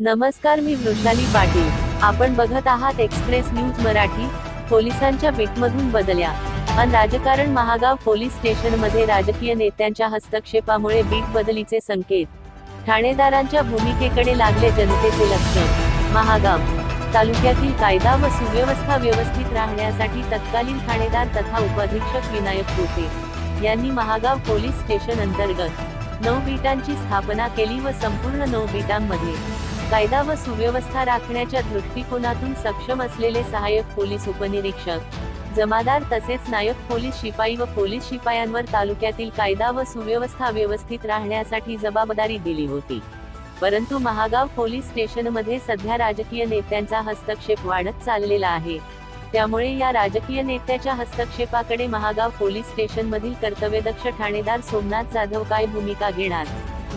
नमस्कार मी वृषाली पाटील. आपण बघत आहात एक्सप्रेस न्यूज मराठी. पोलिसांच्या बीटमधून बदल्या. अन राजकारण महागाव पोलीस स्टेशनमध्ये राजकीय नेत्यांच्या हस्तक्षेपामुळे बीट बदलीचे संकेत. ठाणेदारांच्या भूमिकेकडे लागले जनतेचे लक्ष. महागाव. तालुक्यातील कायदा व सुव्यवस्था व्यवस्थित राहण्यासाठी तत्कालीन ठाणेदार तथा उपअधीक्षक विनायक पोटे यांनी महागाव पोलीस स्टेशन अंतर्गत नऊ बीटांची स्थापना केली व संपूर्ण नऊ बीटांमध्ये कायदा व सुव्यवस्था राखण्याच्या दृष्टिकोनातून सक्षम असलेले सहाय्यक पोलीस उपनिरीक्षक जमादार तसेच नायक पोलीस शिपाई व पोलीस शिपायांवर तालुक्यातील कायदा व सुव्यवस्था व्यवस्थित राहण्यासाठी जबाबदारी दिली होती. परंतु महागाव पोलीस स्टेशनमध्ये सध्या राजकीय नेत्यांचा हस्तक्षेप वाढत चाललेला आहे. त्यामुळे या राजकीय नेत्याच्या हस्तक्षेपाकडे महागाव पोलीस स्टेशनमधील कर्तव्यदक्ष ठाणेदार सोमनाथ जाधव काय भूमिका घेणार?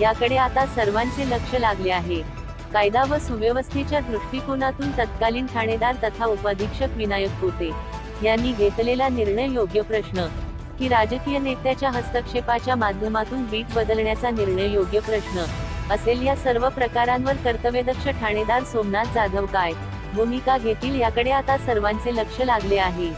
याकडे आता सर्वांचे लक्ष लागले आहे. कायदा व सुव्यवस्थेच्या दृष्टिकोनातून तत्कालीन ठाणेदार तथा उपाधीक्षक विनायक पोते यांनी घेतलेला निर्णय योग्य प्रश्न की राजकीय नेत्याच्या हस्तक्षेपाच्या माध्यमातून बीट बदलण्याचा निर्णय योग्य प्रश्न असेल या सर्व प्रकारांवर कर्तव्यदक्ष ठाणेदार सोमनाथ जाधव काय भूमिका घेतील याकडे आता सर्वांचे लक्ष लागले आहे.